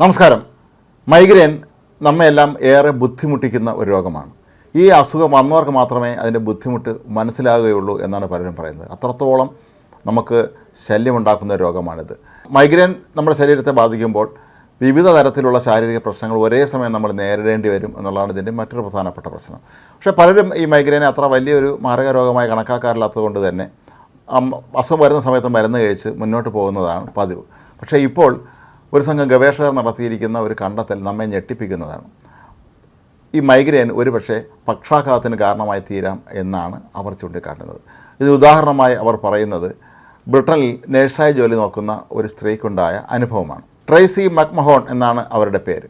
നമസ്കാരം. മൈഗ്രെയിൻ നമ്മയെല്ലാം ഏറെ ബുദ്ധിമുട്ടിക്കുന്ന ഒരു രോഗമാണ്. ഈ അസുഖം വന്നവർക്ക് മാത്രമേ അതിന്റെ ബുദ്ധിമുട്ട് മനസ്സിലാകുകയുള്ളൂ എന്നാണ് പലരും പറയുന്നത്. അത്രത്തോളം നമുക്ക് ശല്യമുണ്ടാക്കുന്ന രോഗമാണിത്. മൈഗ്രെയിൻ നമ്മുടെ ശരീരത്തെ ബാധിക്കുമ്പോൾ വിവിധ തരത്തിലുള്ള ശാരീരിക പ്രശ്നങ്ങൾ ഒരേ സമയം നമ്മൾ നേരിടേണ്ടി വരും എന്നുള്ളതാണ് ഇതിന്റെ മറ്റൊരു പ്രധാനപ്പെട്ട പ്രശ്നം. പക്ഷേ പലരും ഈ മൈഗ്രെയിനെ അത്ര വലിയൊരു മാരക രോഗമായി കണക്കാക്കാറില്ലാത്തത് കൊണ്ട് തന്നെ അസുഖം വരുന്ന സമയത്ത് മരുന്ന് കഴിച്ച് മുന്നോട്ട് പോകുന്നതാണ് പതിവ്. പക്ഷേ ഇപ്പോൾ ഒരു സംഘം ഗവേഷകർ നടത്തിയിരിക്കുന്ന ഒരു കണ്ടെത്തൽ നമ്മെ ഞെട്ടിപ്പിക്കുന്നതാണ്. ഈ മൈഗ്രെയിൻ ഒരുപക്ഷെ പക്ഷാഘാതത്തിന് കാരണമായി തീരാം എന്നാണ് അവർ ചൂണ്ടിക്കാട്ടുന്നത്. ഇതിന് ഉദാഹരണമായി അവർ പറയുന്നത് ബ്രിട്ടനിൽ നേഴ്സായി ജോലി നോക്കുന്ന ഒരു സ്ത്രീക്കുണ്ടായ അനുഭവമാണ്. ട്രേസി മക്മഹോൺ എന്നാണ് അവരുടെ പേര്.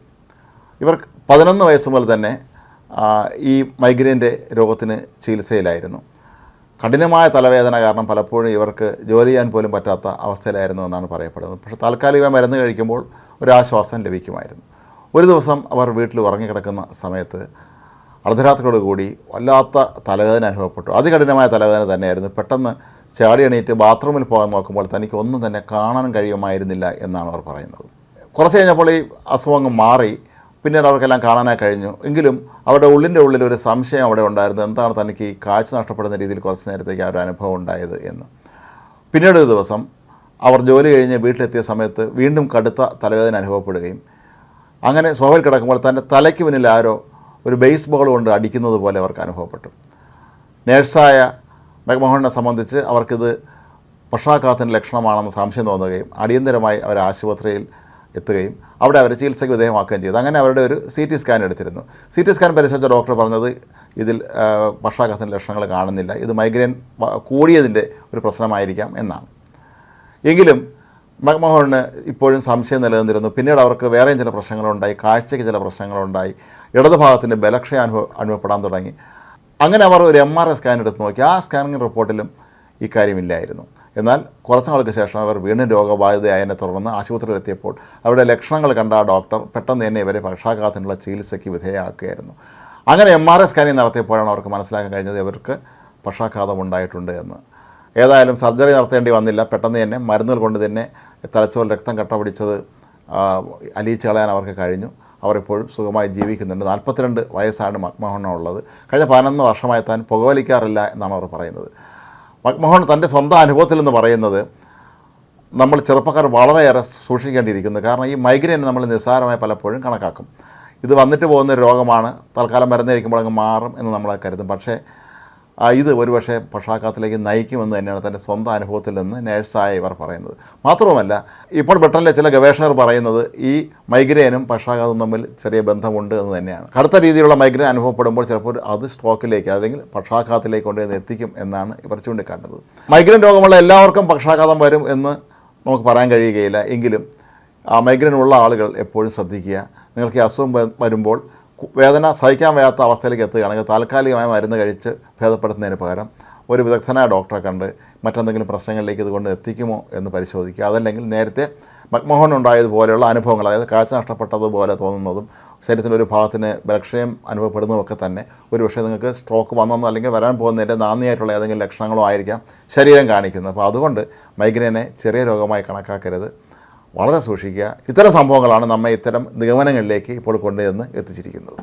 ഇവർ പതിനൊന്ന് വയസ്സ് മുതൽ തന്നെ ഈ മൈഗ്രെയിന്റെ രോഗത്തിന് ചികിത്സയിലായിരുന്നു. കഠിനമായ തലവേദന കാരണം പലപ്പോഴും ഇവർക്ക് ജോലി ചെയ്യാൻ പോലും പറ്റാത്ത അവസ്ഥയിലായിരുന്നു എന്നാണ് പറയപ്പെടുന്നത്. പക്ഷേ താൽക്കാലിക മരുന്ന് കഴിക്കുമ്പോൾ ഒരാശ്വാസം ലഭിക്കുമായിരുന്നു. ഒരു ദിവസം അവർ വീട്ടിൽ ഉറങ്ങിക്കിടക്കുന്ന സമയത്ത് അർദ്ധരാത്രിയോട് കൂടി വല്ലാത്ത തലവേദന അനുഭവപ്പെട്ടു. അതികഠിനമായ തലവേദന തന്നെയായിരുന്നു. പെട്ടെന്ന് ചാടി എണീറ്റ് ബാത്റൂമിൽ പോകാൻ നോക്കുമ്പോൾ തനിക്ക് ഒന്നും തന്നെ കാണാൻ കഴിയുമായിരുന്നില്ല എന്നാണ് അവർ പറയുന്നത്. കുറച്ച് കഴിഞ്ഞപ്പോൾ ഈ അസുഖം മാറി. പിന്നീട് അവർക്കെല്ലാം കാണാനായി കഴിഞ്ഞു. എങ്കിലും അവരുടെ ഉള്ളിന്റെ ഉള്ളിൽ ഒരു സംശയം അവിടെ ഉണ്ടായിരുന്നു. എന്താണ് തനിക്ക് ഈ കാഴ്ച നഷ്ടപ്പെടുന്ന രീതിയിൽ കുറച്ച് നേരത്തേക്ക് ആ ഒരു അനുഭവം ഉണ്ടായത് എന്ന്. പിന്നീട് ഒരു ദിവസം അവർ ജോലി കഴിഞ്ഞ് വീട്ടിലെത്തിയ സമയത്ത് വീണ്ടും കടുത്ത തലവേദന അനുഭവപ്പെടുകയും അങ്ങനെ സോഫയിൽ കിടക്കുമ്പോൾ തന്റെ തലയ്ക്ക് മുന്നിൽ ആരോ ഒരു ബേസ് ബോൾ കൊണ്ട് അടിക്കുന്നത് പോലെ അവർക്ക് അനുഭവപ്പെട്ടു. നേഴ്സായ മെഗ്മോഹനെ സംബന്ധിച്ച് അവർക്കിത് പക്ഷാഘാതത്തിന്റെ ലക്ഷണമാണെന്ന് സംശയം തോന്നുകയും അടിയന്തരമായി അവർ ആശുപത്രിയിൽ എത്തുകയും അവിടെ അവരെ ചികിത്സയ്ക്ക് വിധേയമാക്കുകയും ചെയ്തു. അങ്ങനെ അവരുടെ ഒരു സി ടി സ്കാൻ എടുത്തിരുന്നു. സി ടി സ്കാൻ പരിശോധിച്ച ഡോക്ടർ പറഞ്ഞത് ഇതിൽ പക്ഷാഘാതത്തിന്റെ ലക്ഷണങ്ങൾ കാണുന്നില്ല. ഇത് മൈഗ്രെയിൻ കൂടിയതിന്റെ ഒരു പ്രശ്നമായിരിക്കാം എന്നാണ്. എങ്കിലും മക്മോഹന് ഇപ്പോഴും സംശയം നിലനിന്നിരുന്നു. പിന്നീട് അവർക്ക് വേറെയും ചില പ്രശ്നങ്ങളുണ്ടായി. കാഴ്ചയ്ക്ക് ചില പ്രശ്നങ്ങളുണ്ടായി. ഇടതുഭാഗത്തിന്റെ ബലക്ഷയം അനുഭവ അനുഭവപ്പെടാൻ തുടങ്ങി. അങ്ങനെ അവർ ഒരു എം ആർ ഐ സ്കാൻ എടുത്ത് നോക്കി. ആ സ്കാനിങ് റിപ്പോർട്ടിലും ഇക്കാര്യമില്ലായിരുന്നു. എന്നാൽ കുറച്ച് നാൾക്ക് ശേഷം അവർ വീണ്ടും രോഗബാധിതയായതിനെ തുടർന്ന് ആശുപത്രിയിലെത്തിയപ്പോൾ അവരുടെ ലക്ഷണങ്ങൾ കണ്ട ആ ഡോക്ടർ പെട്ടെന്ന് തന്നെ ഇവരെ പക്ഷാഘാതത്തിനുള്ള ചികിത്സയ്ക്ക് വിധേയമാക്കുകയായിരുന്നു അങ്ങനെ എം ആർ ഐ സ്കാനിങ് നടത്തിയപ്പോഴാണ് അവർക്ക് മനസ്സിലാക്കാൻ കഴിഞ്ഞത് ഇവർക്ക് പക്ഷാഘാതം ഉണ്ടായിട്ടുണ്ട് എന്ന്. ഏതായാലും സർജറി നടത്തേണ്ടി വന്നില്ല. പെട്ടെന്ന് തന്നെ മരുന്നുകൾ കൊണ്ട് തന്നെ തലച്ചോറിൽ രക്തം കട്ട പിടിച്ചത് അലിയിച്ച് കളയാൻ അവർക്ക് കഴിഞ്ഞു. അവരിപ്പോഴും സുഖമായി ജീവിക്കുന്നുണ്ട്. നാൽപ്പത്തിരണ്ട് വയസ്സാണ് മക്മോഹനുള്ളത് കഴിഞ്ഞ പതിനൊന്ന് വർഷമായി താൻ പുകവലിക്കാറില്ല എന്നാണ് അവർ പറയുന്നത്. മക്മോഹൻ തന്റെ സ്വന്തം അനുഭവത്തിൽ എന്ന് പറയുന്നത് നമ്മൾ ചെറുപ്പക്കാർ വളരെയേറെ സൂക്ഷിക്കേണ്ടിയിരിക്കുന്നു. കാരണം ഈ മൈഗ്രെയിൻ നമ്മൾ നിസ്സാരമായി പലപ്പോഴും കണക്കാക്കും. ഇത് വന്നിട്ട് പോകുന്ന രോഗമാണ്. തൽക്കാലം മരുന്ന് കഴിക്കുമ്പോൾ അങ്ങ് മാറും എന്ന് നമ്മൾ കരുതും. പക്ഷേ ഇത് ഒരുപക്ഷെ പക്ഷാഘാതത്തിലേക്ക് നയിക്കുമെന്ന് തന്നെയാണ് തന്റെ സ്വന്തം അനുഭവത്തിൽ നിന്ന് നേഴ്സായ ഇവർ പറയുന്നത്. മാത്രവുമല്ല ഇപ്പോൾ ബ്രിട്ടനിലെ ചില ഗവേഷകർ പറയുന്നത് ഈ മൈഗ്രേനും പക്ഷാഘാതവും തമ്മിൽ ചെറിയ ബന്ധമുണ്ട് എന്ന് തന്നെയാണ്. കടുത്ത രീതിയിലുള്ള മൈഗ്രേൻ അനുഭവപ്പെടുമ്പോൾ ചിലപ്പോൾ അത് സ്ട്രോക്കിലേക്ക് അല്ലെങ്കിൽ പക്ഷാഘാതത്തിലേക്ക് കൊണ്ടുവന്ന് എത്തിക്കും എന്നാണ് ഇവർ ചൂണ്ടിക്കാട്ടുന്നത്. മൈഗ്രേൻ രോഗമുള്ള എല്ലാവർക്കും പക്ഷാഘാതം വരും എന്ന് നമുക്ക് പറയാൻ കഴിയുകയില്ല. എങ്കിലും ആ മൈഗ്രെയിൻ ഉള്ള ആളുകൾ എപ്പോഴും ശ്രദ്ധിക്കുക. നിങ്ങൾക്ക് ഈ അസുഖം വരുമ്പോൾ വേദന സഹിക്കാൻ വയ്യാത്ത അവസ്ഥയിലേക്ക് എത്തുകയാണെങ്കിൽ താൽക്കാലികമായ മരുന്ന് കഴിച്ച് ഭേദപ്പെടുത്തുന്നതിന് പകരം ഒരു വിദഗ്ധനായ ഡോക്ടറെ കണ്ട് മറ്റെന്തെങ്കിലും പ്രശ്നങ്ങളിലേക്ക് ഇത് കൊണ്ട് എത്തിക്കുമോ എന്ന് പരിശോധിക്കുക. അതല്ലെങ്കിൽ നേരത്തെ മക്മോഹൻ ഉണ്ടായതുപോലെയുള്ള അനുഭവങ്ങൾ അതായത് കാഴ്ച നഷ്ടപ്പെട്ടതുപോലെ തോന്നുന്നതും ശരീരത്തിന്റെ ഒരു ഭാഗത്തിന് ബലക്ഷയം അനുഭവപ്പെടുന്നതൊക്കെ തന്നെ ഒരു പക്ഷേ നിങ്ങൾക്ക് സ്ട്രോക്ക് വന്നെന്നോ അല്ലെങ്കിൽ വരാൻ പോകുന്നതിന്റെ നാന്ദിയായിട്ടുള്ള ഏതെങ്കിലും ലക്ഷണങ്ങളോ ആയിരിക്കാം ശരീരം കാണിക്കുന്നത്. അപ്പോൾ അതുകൊണ്ട് മൈഗ്രെയിനെ ചെറിയ രോഗമായി കണക്കാക്കരുത്. വളരെ സൂക്ഷിക്കുക. ഇത്തരം സംഭവങ്ങളാണ് നമ്മെ ഇത്തരം നിഗമനങ്ങളിലേക്ക് ഇപ്പോൾ കൊണ്ടുചെന്ന് എത്തിച്ചിരിക്കുന്നത്.